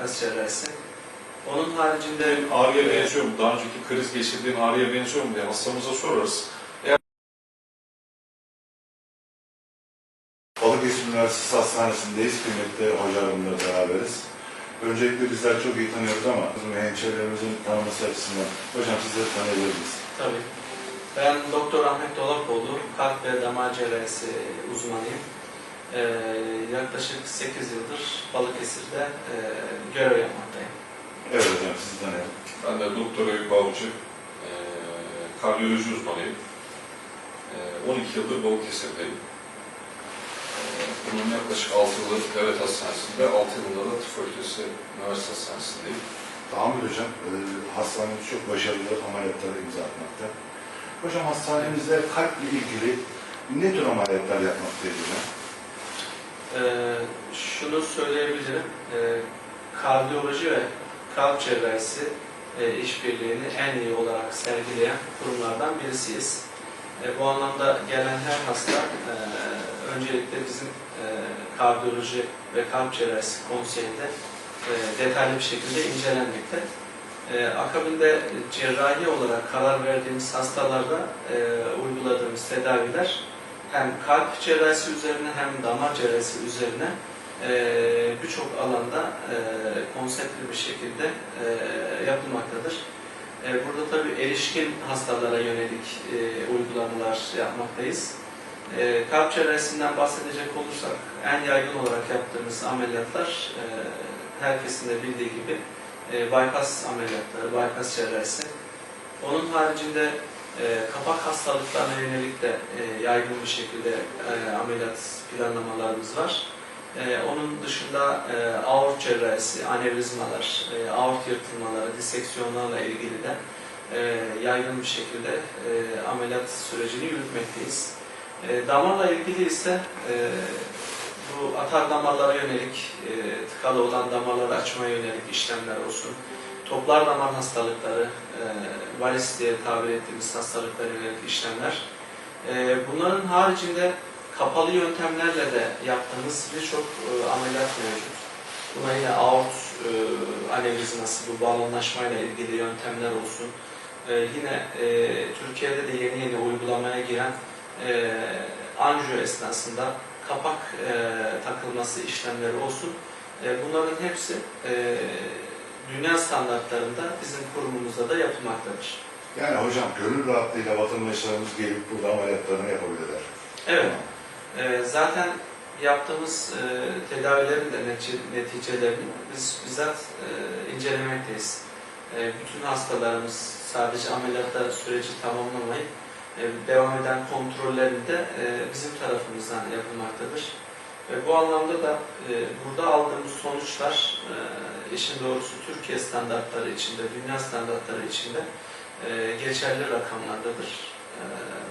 Kas cerrahisi. Onun haricinde Ağrıya benziyor mu? Daha önceki kriz geçirdiğin ağrıya benziyor mu diye hastamıza sorarız. Balıkesir Üniversitesi Hastanesi'ndeyiz. Kıymetli hocalarımla beraberiz. Öncelikle bizler çok iyi tanıyoruz ama bizim hemşehrilerimizin tanıması açısından hocam sizleri tanıyabilir miyiz? tabii ben Doktor Ahmet Dolapoğlu, kalp ve damar cerrahisi uzmanıyım. Ee, yaklaşık 8 yıldır Balıkesir'de e, görev yapmaktayım. Evet hocam sizi tanıyalım. Ben de Doktor Eyüp Avcı, e, kardiyoloji uzmanıyım. E, 12 yıldır Balıkesir'deyim. E, bunun yaklaşık 6 yılı devlet hastanesinde, 6 yılında da tıp fakültesi üniversite hastanesindeyim. Tamir hocam, e, hastanemiz çok başarılı ameliyatlara imza atmakta. Hocam hastanemizde kalple ilgili ne tür ameliyatlar yapmaktayız hocam? Ee, şunu söyleyebilirim, ee, kardiyoloji ve kalp cerrahisi e, işbirliğini en iyi olarak sergileyen kurumlardan birisiyiz. E, bu anlamda gelen her hasta e, öncelikle bizim e, kardiyoloji ve kalp cerrahisi konseyinde e, detaylı bir şekilde incelenmekte. E, akabinde cerrahi olarak karar verdiğimiz hastalarda e, uyguladığımız tedaviler hem kalp cerrahisi üzerine hem damar cerrahisi üzerine e, birçok alanda e, konseptli bir şekilde e, yapılmaktadır. E, burada tabii erişkin hastalara yönelik e, uygulamalar yapmaktayız. E, kalp cerrahisinden bahsedecek olursak en yaygın olarak yaptığımız ameliyatlar e, herkesin de bildiği gibi e, bypass ameliyatları, bypass cerrahisi. Onun haricinde e, kapak hastalıklarına yönelik de e, yaygın bir şekilde e, ameliyat planlamalarımız var. E, onun dışında e, aort cerrahisi, anevrizmalar, e, aort yırtılmaları, diseksiyonlarla ilgili de e, yaygın bir şekilde e, ameliyat sürecini yürütmekteyiz. E, damarla ilgili ise e, bu atar damarlara yönelik, e, tıkalı olan damarları açmaya yönelik işlemler olsun, toplar damar hastalıkları, e, varis diye tabir ettiğimiz hastalıklara yönelik işlemler. E, bunların haricinde kapalı yöntemlerle de yaptığımız birçok e, ameliyat mevcut. Buna yine aort e, anevrizması, bu balonlaşmayla ilgili yöntemler olsun. E, yine e, Türkiye'de de yeni yeni uygulamaya giren e, anjiyo esnasında kapak e, takılması işlemleri olsun. E, bunların hepsi e, dünya standartlarında bizim kurumumuzda da yapılmaktadır. Yani hocam gönül rahatlığıyla vatandaşlarımız gelip burada ameliyatlarını yapabilirler. Evet, e, zaten yaptığımız e, tedavilerin de netice- neticelerini biz bizzat e, incelemekteyiz. E, bütün hastalarımız sadece ameliyatta süreci tamamlamayıp e, devam eden kontrollerinde e, bizim tarafımızdan yapılmaktadır. Ve bu anlamda da e, burada aldığımız sonuçlar e, işin doğrusu Türkiye standartları içinde, dünya standartları içinde e, geçerli rakamlardadır. E,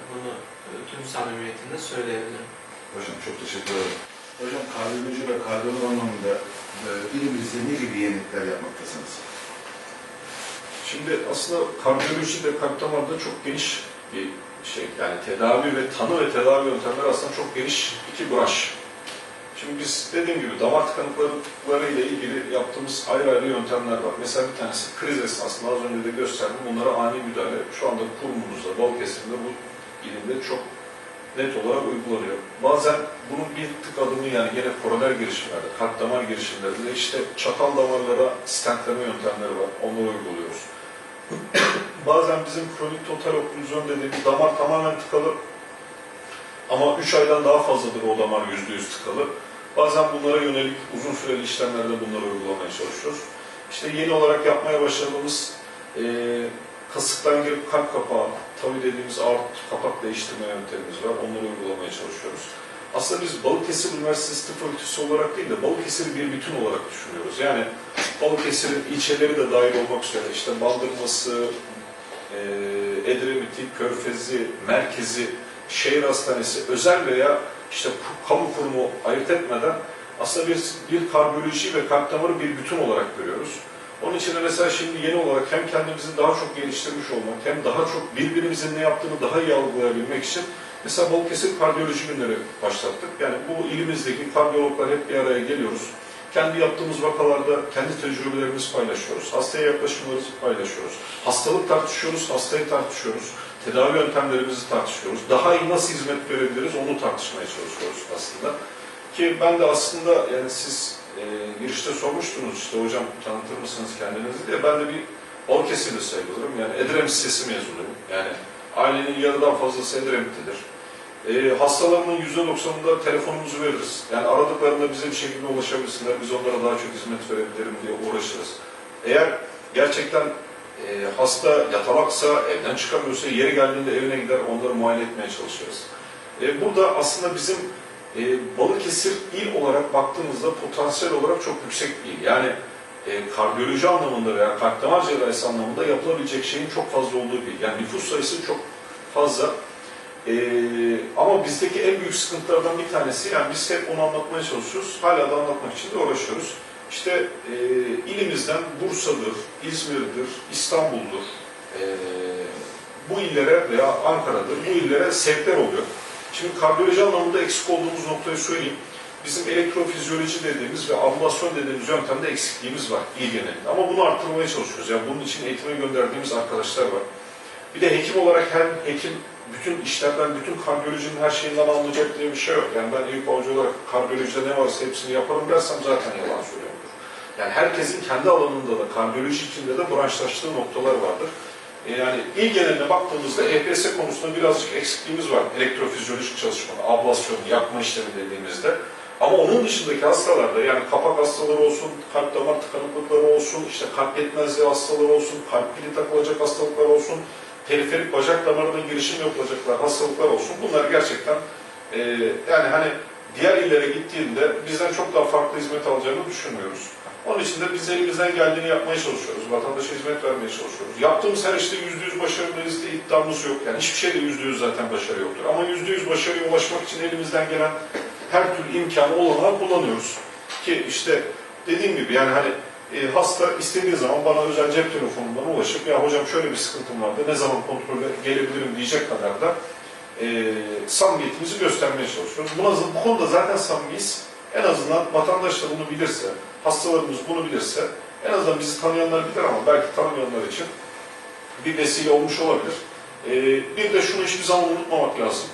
bunu e, tüm samimiyetimle söyleyebilirim. Hocam çok teşekkür ederim. Hocam kardiyoloji ve kardiyolog anlamında e, ilimizde ne gibi yenilikler yapmaktasınız? Şimdi aslında kardiyoloji ve kalp damarda çok geniş bir şey. Yani tedavi ve tanı ve tedavi yöntemleri aslında çok geniş iki branş. Şimdi biz dediğim gibi damar tıkanıklıkları ile ilgili yaptığımız ayrı ayrı yöntemler var. Mesela bir tanesi kriz esnasında az önce de gösterdim. Bunlara ani müdahale şu anda kurumumuzda, Balıkesir'de bu bilimde çok net olarak uygulanıyor. Bazen bunun bir tık adımı yani yine koroner girişimlerde, kalp damar girişimlerinde işte çatal damarlara stentleme yöntemleri var. Onları uyguluyoruz. Bazen bizim kronik total oklüzyon dediğimiz damar tamamen tıkalı ama 3 aydan daha fazladır o damar %100 tıkalı. Bazen bunlara yönelik uzun süreli işlemlerde bunları uygulamaya çalışıyoruz. İşte yeni olarak yapmaya başladığımız e, kasıktan girip kalp kapağı, tabi dediğimiz ağır kapak değiştirme yöntemimiz var. Onları uygulamaya çalışıyoruz. Aslında biz Balıkesir Üniversitesi Tıp Fakültesi olarak değil de Balıkesir'i bir bütün olarak düşünüyoruz. Yani Balıkesir'in ilçeleri de dahil olmak üzere işte Bandırması, e, Edremit'i, Körfezi, Merkezi, şehir hastanesi, özel veya işte kamu kurumu ayırt etmeden aslında biz bir kardiyoloji ve kalp damarı bir bütün olarak görüyoruz. Onun için de mesela şimdi yeni olarak hem kendimizi daha çok geliştirmiş olmak hem daha çok birbirimizin ne yaptığını daha iyi algılayabilmek için mesela Balıkesir Kardiyoloji Günleri başlattık. Yani bu ilimizdeki kardiyologlar hep bir araya geliyoruz. Kendi yaptığımız vakalarda kendi tecrübelerimizi paylaşıyoruz. Hastaya yaklaşımlarımızı paylaşıyoruz. Hastalık tartışıyoruz, hastayı tartışıyoruz. Tedavi yöntemlerimizi tartışıyoruz. Daha iyi nasıl hizmet verebiliriz onu tartışmaya çalışıyoruz aslında. Ki ben de aslında yani siz e, girişte sormuştunuz işte hocam tanıtır mısınız kendinizi diye. Ben de bir Balıkesirli sayılırım. Yani Edremit Lisesi mezunuyum. Yani ailenin yarıdan fazlası Edremit'tedir. E, hastalarının %90'ında telefonumuzu veririz. Yani aradıklarında bize bir şekilde ulaşabilsinler, biz onlara daha çok hizmet verebilirim diye uğraşırız. Eğer gerçekten e, hasta yatalaksa, evden çıkamıyorsa yeri geldiğinde evine gider, onları muayene etmeye çalışırız. E, burada aslında bizim e, Balıkesir il olarak baktığımızda potansiyel olarak çok yüksek bir il. Yani e, kardiyoloji anlamında veya kalp damar cerrahisi anlamında yapılabilecek şeyin çok fazla olduğu bir il. Yani nüfus sayısı çok fazla. Ee, ama bizdeki en büyük sıkıntılardan bir tanesi, yani biz hep onu anlatmaya çalışıyoruz, hala da anlatmak için de uğraşıyoruz. İşte e, ilimizden Bursa'dır, İzmir'dir, İstanbul'dur, e, bu illere veya Ankara'dır, bu illere sevkler oluyor. Şimdi kardiyoloji anlamında eksik olduğumuz noktayı söyleyeyim. Bizim elektrofizyoloji dediğimiz ve ablasyon dediğimiz yöntemde eksikliğimiz var il genelinde. Ama bunu arttırmaya çalışıyoruz. Yani bunun için eğitime gönderdiğimiz arkadaşlar var. Bir de hekim olarak hem hekim bütün işlerden, bütün kardiyolojinin her şeyinden anlayacak diye bir şey yok. Yani ben Eyüp Avcı olarak kardiyolojide ne varsa hepsini yaparım dersem zaten yalan söylüyorumdur. Yani herkesin kendi alanında da, kardiyoloji içinde de branşlaştığı noktalar vardır. E, Yani il geneline baktığımızda EPS konusunda birazcık eksikliğimiz var. Elektrofizyolojik çalışma, ablasyon, yakma işlemi dediğimizde. Ama onun dışındaki hastalarda yani kapak hastaları olsun, kalp damar tıkanıklıkları olsun, işte kalp yetmezliği hastaları olsun, kalp pili takılacak hastalıklar olsun, periferik bacak damarına girişim yapılacaklar hastalıklar olsun. Bunlar gerçekten e, yani hani diğer illere gittiğinde bizden çok daha farklı hizmet alacağını düşünmüyoruz. Onun için de biz elimizden geldiğini yapmaya çalışıyoruz. Vatandaşa hizmet vermeye çalışıyoruz. Yaptığımız her işte yüzde yüz başarılıyız diye iddiamız yok. Yani hiçbir şeyde yüzde yüz zaten başarı yoktur. Ama yüzde yüz başarıya ulaşmak için elimizden gelen her türlü imkanı olanağı kullanıyoruz. Ki işte dediğim gibi yani hani e, hasta istediği zaman bana özel cep telefonundan ulaşıp ya hocam şöyle bir sıkıntım vardı ne zaman kontrole gelebilirim diyecek kadar da e, samimiyetimizi göstermeye çalışıyoruz. Buna, bu konuda zaten samimiyiz. En azından vatandaş da bunu bilirse, hastalarımız bunu bilirse, en azından bizi tanıyanlar bilir ama belki tanımayanlar için bir vesile olmuş olabilir. E, bir de şunu hiçbir zaman unutmamak lazım.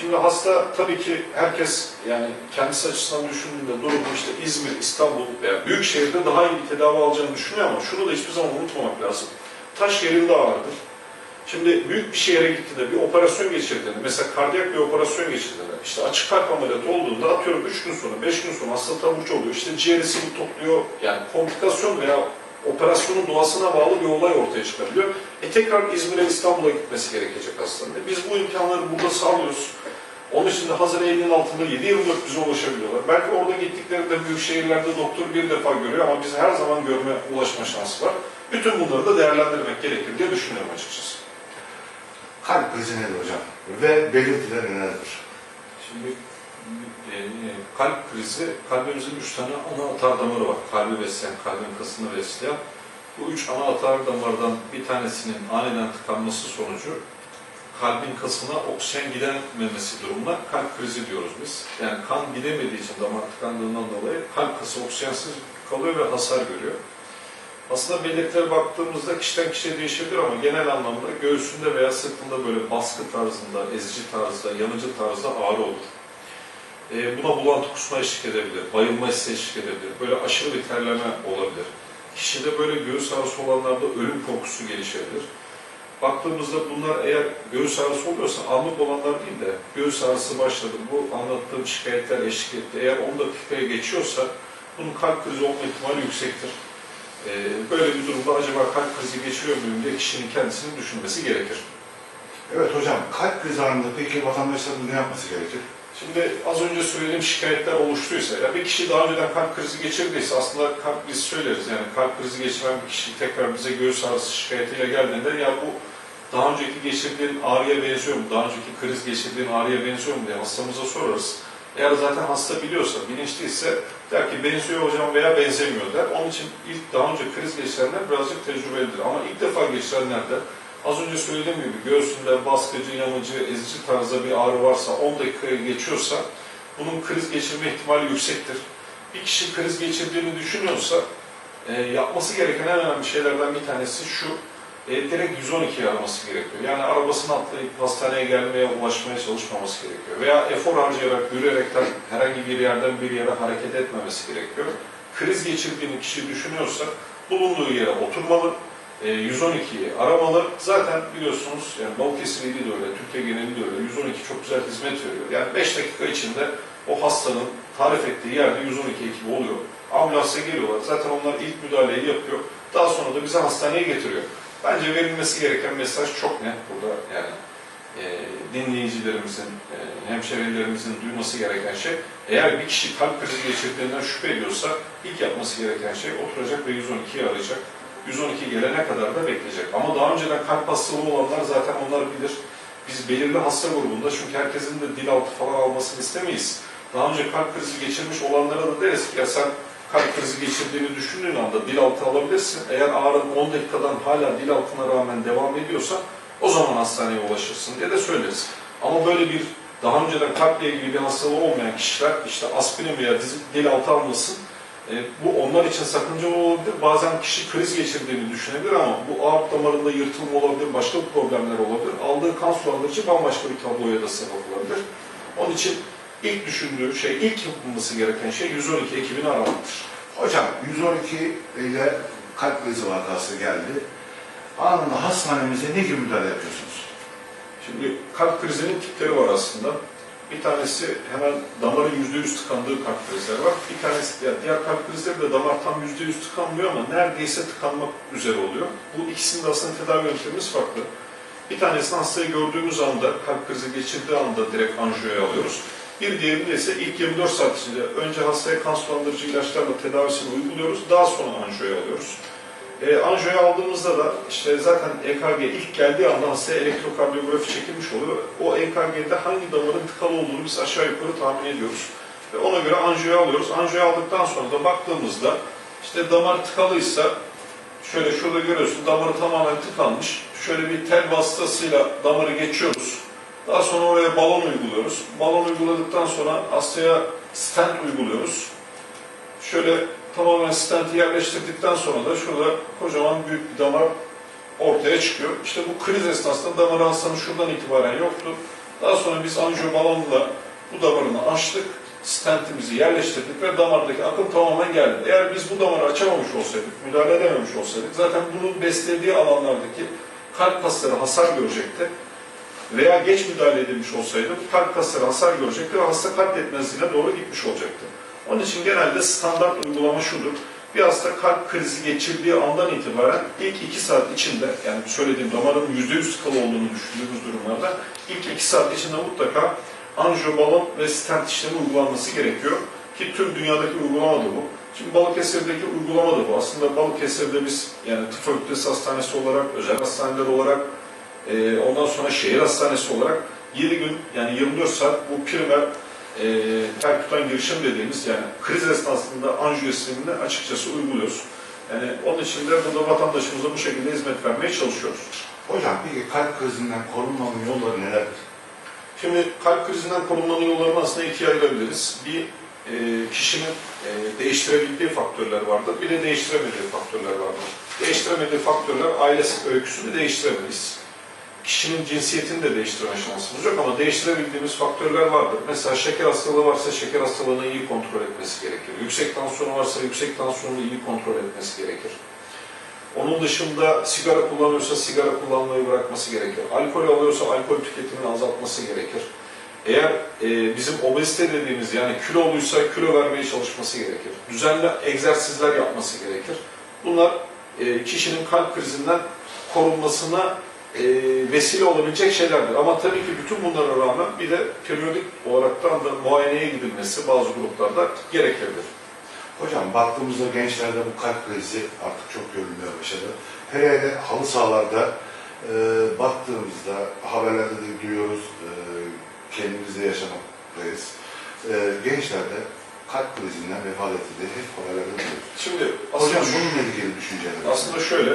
Şimdi hasta tabii ki herkes yani kendisi açısından düşündüğünde durumu işte İzmir, İstanbul veya büyük şehirde daha iyi bir tedavi alacağını düşünüyor ama şunu da hiçbir zaman unutmamak lazım. Taş yerinde ağırdır. Şimdi büyük bir şehre gittiğinde bir operasyon geçirdiğinde, mesela kardiyak bir operasyon geçirdiğinde, işte açık kalp ameliyatı olduğunda atıyorum 3 gün sonra, 5 gün sonra hasta taburcu oluyor, işte ciğeri sıvı topluyor, yani komplikasyon veya operasyonun doğasına bağlı bir olay ortaya çıkabiliyor. E tekrar İzmir'e, İstanbul'a gitmesi gerekecek. E biz bu imkanları burada sağlıyoruz. Onun için de hazır elinin altında 7-24 bize ulaşabiliyorlar. Belki orada gittiklerinde büyük şehirlerde doktor bir defa görüyor ama biz her zaman görme, ulaşma şansı var. Bütün bunları da değerlendirmek gerekir diye düşünüyorum açıkçası. Kalp krizi nedir hocam? Ve belirtileri nelerdir? Şimdi e, kalp krizi, kalbimizin üç tane ana atar damarı var. Kalbi besleyen, kalbin kasını besleyen. Bu üç ana atar damardan bir tanesinin aniden tıkanması sonucu kalbin kasına oksijen gidememesi durumuna kalp krizi diyoruz biz. Yani kan gidemediği için damar tıkandığından dolayı kalp kası oksijensiz kalıyor ve hasar görüyor. Aslında belirtilere baktığımızda kişiden kişiye değişebilir ama genel anlamda göğsünde veya sırtında böyle baskı tarzında, ezici tarzda, yanıcı tarzda ağrı olur. E, buna bulantı kusma eşlik edebilir, bayılma hissi eşlik edebilir, böyle aşırı bir terleme olabilir. Kişide böyle göğüs ağrısı olanlarda ölüm korkusu gelişebilir. Baktığımızda bunlar eğer göğüs ağrısı oluyorsa anlık olanlar değil de göğüs ağrısı başladı, bu anlattığım şikayetler eşlik etti. Eğer 10 dakikaya geçiyorsa bunun kalp krizi olma ihtimali yüksektir. Ee, böyle bir durumda acaba kalp krizi geçiriyor muyum diye kişinin kendisini düşünmesi gerekir. Evet hocam, kalp krizi anında peki vatandaşların ne yapması gerekir? Şimdi az önce söylediğim şikayetler oluştuysa, ya bir kişi daha önceden kalp krizi geçirdiyse aslında kalp krizi söyleriz. Yani kalp krizi geçiren bir kişi tekrar bize göğüs ağrısı şikayetiyle geldiğinde ya bu daha önceki geçirdiğin ağrıya benziyor mu, daha önceki kriz geçirdiğin ağrıya benziyor mu diye hastamıza sorarız. Eğer zaten hasta biliyorsa, bilinçliyse der ki benziyor hocam veya benzemiyor der. Onun için ilk daha önce kriz geçirenler birazcık tecrübelidir. Ama ilk defa geçirenler de az önce söylediğim gibi göğsünde baskıcı, yanıcı, ezici tarzda bir ağrı varsa 10 dakikaya geçiyorsa bunun kriz geçirme ihtimali yüksektir. bir kişi kriz geçirdiğini düşünüyorsa e, yapması gereken en önemli şeylerden bir tanesi şu, e, direkt 112'yi araması gerekiyor. Yani arabasını atlayıp hastaneye gelmeye, ulaşmaya çalışmaması gerekiyor. Veya efor harcayarak, yürüyerekten herhangi bir yerden bir yere hareket etmemesi gerekiyor. Kriz geçirdiğini kişi düşünüyorsa bulunduğu yere oturmalı, e, 112'yi aramalı. Zaten biliyorsunuz yani Balıkesir ili de öyle, Türkiye geneli de öyle. 112 çok güzel hizmet veriyor. Yani 5 dakika içinde o hastanın tarif ettiği yerde 112 ekibi oluyor. Ambulansa geliyorlar. Zaten onlar ilk müdahaleyi yapıyor. Daha sonra da bizi hastaneye getiriyor. Bence verilmesi gereken mesaj çok net burada yani. E, dinleyicilerimizin, e, hemşehrilerimizin duyması gereken şey, eğer bir kişi kalp krizi geçirdiğinden şüphe ediyorsa ilk yapması gereken şey oturacak ve 112'yi arayacak. 112 gelene kadar da bekleyecek. Ama daha önceden kalp hastalığı olanlar zaten onlar bilir. Biz belirli hasta grubunda çünkü herkesin de dil altı falan almasını istemeyiz. Daha önce kalp krizi geçirmiş olanlara da deriz ki ya sen kalp krizi geçirdiğini düşündüğün anda dil altı alabilirsin. Eğer ağrın 10 dakikadan hala dil altına rağmen devam ediyorsa o zaman hastaneye ulaşırsın diye de söyleriz. Ama böyle bir daha önceden kalple ilgili bir hastalığı olmayan kişiler işte aspirin veya dil altı almasın e, bu onlar için sakıncalı olabilir. Bazen kişi kriz geçirdiğini düşünebilir ama bu aort damarında yırtılma olabilir, başka problemler olabilir. Aldığı kan sulandırıcı bambaşka bir tabloya da sebep olabilir. Onun için ilk düşündüğü şey, ilk yapılması gereken şey 112 ekibini aramaktır. Hocam 112 ile kalp krizi vakası geldi. Anında hastanemize ne gibi müdahale yapıyorsunuz? Şimdi kalp krizinin tipleri var aslında. Bir tanesi hemen damarın %100 tıkandığı kalp krizleri var. Bir tanesi, diğer kalp krizleri de damar tam %100 tıkanmıyor ama neredeyse tıkanmak üzere oluyor. Bu ikisinin de aslında tedavi yöntemimiz farklı. Bir tanesini hastayı gördüğümüz anda, kalp krizi geçirdiği anda direkt anjiyoya alıyoruz. Bir diğerinde ise ilk 24 saat içinde önce hastaya kan sulandırıcı ilaçlarla tedavisini uyguluyoruz, daha sonra anjiyoya alıyoruz. E, anjiyoya aldığımızda da işte zaten EKG ilk geldiği anda hastaya elektrokardiyografi çekilmiş oluyor. O EKG'de hangi damarın tıkalı olduğunu biz aşağı yukarı tahmin ediyoruz. Ve ona göre anjiyoya alıyoruz. Anjiyoya aldıktan sonra da baktığımızda işte damar tıkalıysa şöyle şurada görüyorsun damarı tamamen tıkanmış. Şöyle bir tel vasıtasıyla damarı geçiyoruz. Daha sonra oraya balon uyguluyoruz. Balon uyguladıktan sonra hastaya stent uyguluyoruz. Şöyle tamamen stenti yerleştirdikten sonra da şurada kocaman büyük bir damar ortaya çıkıyor. İşte bu kriz esnasında damar hastanın şuradan itibaren yoktu. Daha sonra biz anjiyo balonla bu damarını açtık, stentimizi yerleştirdik ve damardaki akım tamamen geldi. Eğer biz bu damarı açamamış olsaydık, müdahale edememiş olsaydık zaten bunun beslediği alanlardaki kalp kasları hasar görecekti. Veya geç müdahale edilmiş olsaydı kalp kasları hasar görecekti ve hasta kalp doğru gitmiş olacaktı. Onun için genelde standart uygulama şudur. Bir hasta kalp krizi geçirdiği andan itibaren ilk 2 saat içinde, yani söylediğim damarın %100 tıkalı olduğunu düşündüğümüz durumlarda ilk 2 saat içinde mutlaka anjiyobalon ve stent işlemi uygulanması gerekiyor. Ki tüm dünyadaki uygulama da bu. Şimdi Balıkesir'deki uygulama da bu. Aslında Balıkesir'de biz yani fakültesi hastanesi olarak, özel hastaneler olarak, e, ondan sonra şehir hastanesi olarak 7 gün yani 24 saat bu primer e, tutan girişim dediğimiz yani kriz esnasında anjiyo sistemini açıkçası uyguluyoruz. Yani onun için de burada vatandaşımıza bu şekilde hizmet vermeye çalışıyoruz. Hocam peki kalp krizinden korunmanın yolları nelerdir? Şimdi kalp krizinden korunmanın yollarını aslında ikiye ayırabiliriz. Bir e, kişinin e, değiştirebildiği faktörler vardır, bir de değiştiremediği faktörler vardır. Değiştiremediği faktörler ailesi öyküsünü değiştiremeyiz. Kişinin cinsiyetini de değiştirme şansımız yok ama değiştirebildiğimiz faktörler vardır. Mesela şeker hastalığı varsa şeker hastalığını iyi kontrol etmesi gerekir. Yüksek tansiyonu varsa yüksek tansiyonunu iyi kontrol etmesi gerekir. Onun dışında sigara kullanıyorsa sigara kullanmayı bırakması gerekir. Alkol alıyorsa alkol tüketimini azaltması gerekir. Eğer e, bizim obezite dediğimiz yani kiloluysa kilo vermeye çalışması gerekir. Düzenli egzersizler yapması gerekir. Bunlar e, kişinin kalp krizinden korunmasına e, vesile olabilecek şeylerdir. Ama tabii ki bütün bunlara rağmen bir de periyodik olaraktan da muayeneye gidilmesi bazı gruplarda gerekebilir. Hocam baktığımızda gençlerde bu kalp krizi artık çok görülmeye başladı. Hele hele halı sahalarda e, baktığımızda haberlerde de duyuyoruz, e, kendimizde yaşamaktayız. E, gençlerde kalp krizinden vefat ettiği hep haberlerde duyuyoruz. Şimdi Hocam aslında şu- bununla ilgili düşünceleriniz. Aslında şöyle,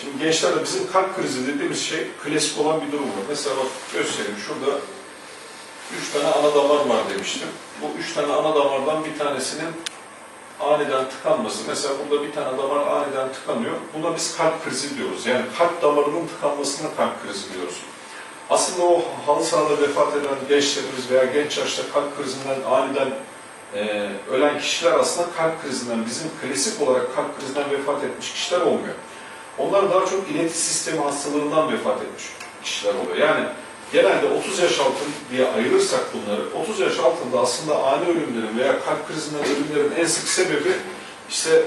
şimdi gençlerde bizim kalp krizi dediğimiz şey klasik olan bir durum var. Mesela bak göstereyim şurada üç tane ana damar var demiştim. Bu üç tane ana damardan bir tanesinin aniden tıkanması, mesela burada bir tane damar aniden tıkanıyor. Buna biz kalp krizi diyoruz. Yani kalp damarının tıkanmasına kalp krizi diyoruz. Aslında o halı sahada vefat eden gençlerimiz veya genç yaşta kalp krizinden aniden e, ölen kişiler aslında kalp krizinden, bizim klasik olarak kalp krizinden vefat etmiş kişiler olmuyor. Onlar daha çok iletim sistemi hastalığından vefat etmiş kişiler oluyor. Yani genelde 30 yaş altı diye ayırırsak bunları, 30 yaş altında aslında ani ölümlerin veya kalp krizinden ölümlerin en sık sebebi işte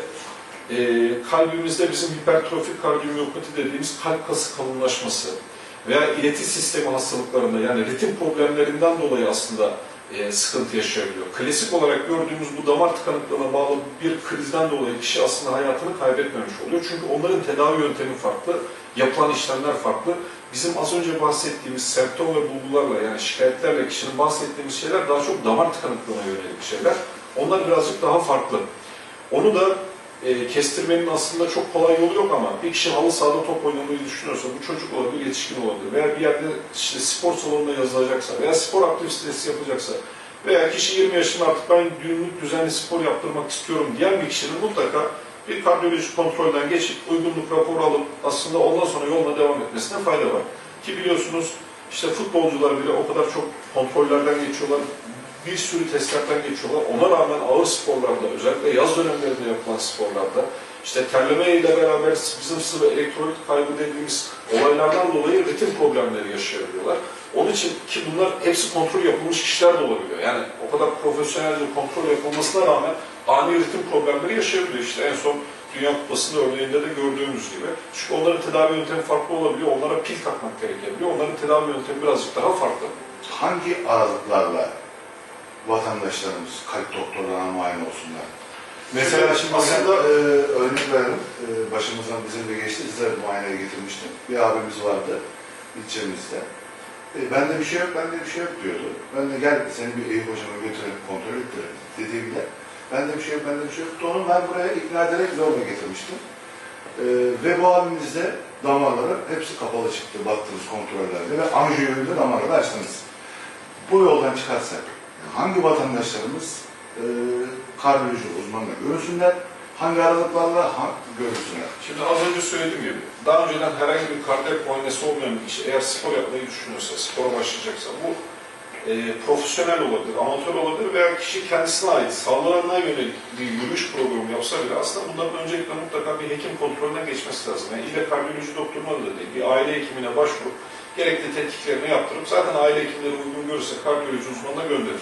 e, kalbimizde bizim hipertrofik kardiyomiyopati dediğimiz kalp kası kalınlaşması veya iletim sistemi hastalıklarında yani ritim problemlerinden dolayı aslında e, sıkıntı yaşayabiliyor. Klasik olarak gördüğümüz bu damar tıkanıklığına bağlı bir krizden dolayı kişi aslında hayatını kaybetmemiş oluyor. Çünkü onların tedavi yöntemi farklı, yapılan işlemler farklı. Bizim az önce bahsettiğimiz semptom ve bulgularla yani şikayetlerle kişinin bahsettiğimiz şeyler daha çok damar tıkanıklığına yönelik şeyler. Onlar birazcık daha farklı. Onu da e, kestirmenin aslında çok kolay yolu yok ama bir kişi halı sahada top oynamayı düşünüyorsa bu çocuk olabilir, yetişkin olabilir veya bir yerde işte spor salonuna yazılacaksa veya spor aktivitesi yapacaksa veya kişi 20 yaşında artık ben günlük düzenli spor yaptırmak istiyorum diyen bir kişinin mutlaka bir kardiyolojik kontrolden geçip uygunluk raporu alıp aslında ondan sonra yoluna devam etmesine fayda var. Ki biliyorsunuz işte futbolcular bile o kadar çok kontrollerden geçiyorlar, bir sürü testlerden geçiyorlar. Ona rağmen ağır sporlarda, özellikle yaz dönemlerinde yapılan sporlarda, işte terleme ile beraber bizim sıvı elektrolit kaybı dediğimiz olaylardan dolayı ritim problemleri yaşayabiliyorlar. Onun için ki bunlar hepsi kontrol yapılmış kişiler de olabiliyor. Yani o kadar profesyonelce kontrol yapılmasına rağmen ani ritim problemleri yaşayabiliyor. İşte en son Dünya Kupası'nda örneğinde de gördüğümüz gibi. Çünkü onların tedavi yöntemi farklı olabiliyor. Onlara pil takmak gerekebiliyor. Onların tedavi yöntemi birazcık daha farklı. Hangi aralıklarla vatandaşlarımız kalp doktorlarına muayene olsunlar? Mesela şimdi Aslında- e, örnek verelim. E, başımızdan bizim de geçti. Sizler muayeneye getirmiştim. Bir abimiz vardı ilçemizde. E, bende bir şey yok, bende bir şey yok diyordu. Ben de gel seni bir Eyüp hocama götürelim, kontrol ettirelim dediğimde bende bir şey yok, bende bir şey yoktu. Onu ben buraya ikna ederek zorla getirmiştim. E, ve bu abimizde damarları hepsi kapalı çıktı baktığınız kontrollerde ve anjiyoyla damarları açtınız. Bu yoldan çıkarsak hangi vatandaşlarımız e, kardiyoloji uzmanına görünsünler, hangi aralıklarla ha, görünsünler? Şimdi az önce söylediğim gibi, daha önceden herhangi bir kardiyak muayenesi olmayan bir kişi eğer spor yapmayı düşünüyorsa, spora başlayacaksa bu e, profesyonel olabilir, amatör olabilir veya kişi kendisine ait sağlığına yönelik bir yürüyüş programı yapsa bile aslında bunların öncelikle mutlaka bir hekim kontrolünden geçmesi lazım. Yani ille kardiyoloji doktoruna da değil, bir aile hekimine başvurup gerekli tetkiklerini yaptırıp zaten aile hekimleri uygun görürse kardiyoloji uzmanına gönderir.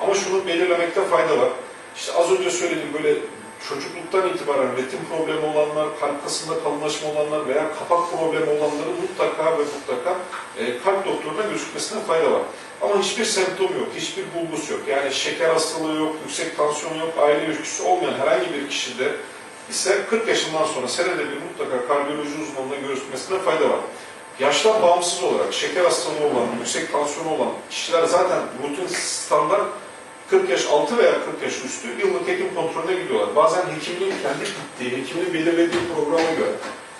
Ama şunu belirlemekte fayda var. İşte az önce söylediğim böyle çocukluktan itibaren ritim problemi olanlar, kalp kasında kalınlaşma olanlar veya kapak problemi olanları mutlaka ve mutlaka e, kalp doktoruna gözükmesine fayda var. Ama hiçbir semptom yok, hiçbir bulgusu yok. Yani şeker hastalığı yok, yüksek tansiyon yok, aile ilişkisi olmayan herhangi bir kişide ise 40 yaşından sonra senede bir mutlaka kardiyoloji uzmanına görüşmesine fayda var. Yaştan bağımsız olarak şeker hastalığı olan, yüksek tansiyonu olan kişiler zaten rutin standart 40 yaş altı veya 40 yaş üstü yıllık hekim kontrolüne gidiyorlar. Bazen hekimliğin kendi gittiği, hekimin belirlediği programa göre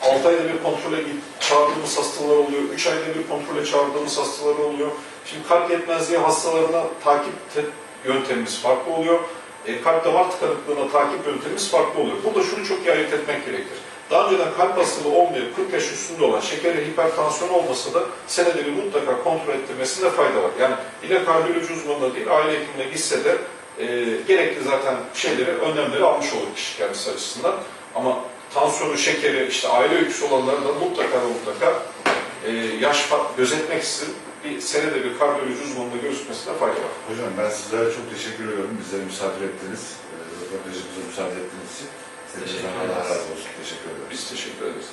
6 ayda bir kontrole çağırdığımız hastalar oluyor, 3 ayda bir kontrole çağırdığımız hastalar oluyor. Şimdi kalp yetmezliği hastalarına takip te- yöntemimiz farklı oluyor. E, kalp damar tıkanıklığına takip yöntemimiz farklı oluyor. Burada şunu çok iyi ayırt etmek gerekir. Daha önceden kalp hastalığı olmayıp 40 yaş üstünde olan şekeri hipertansiyon olmasa da senede bir mutlaka kontrol ettirmesinde fayda var. Yani ile kardiyoloji uzmanına değil aile hekimine gitse de e, gerekli zaten şeyleri, önlemleri almış olur kişi kendisi açısından. Ama tansiyonu, şekeri, işte aile öyküsü olanları da mutlaka ve mutlaka e, yaş fa- gözetmeksizin bir senede bir kardiyoloji uzmanına görüşmesine fayda var. Hocam ben sizlere çok teşekkür ediyorum. Bizleri misafir ettiniz. E, Röportajımıza müsaade ettiğiniz için. Teşekkür Hepinizden Allah ederiz. razı olsun. Teşekkür ederim. Biz teşekkür ederiz.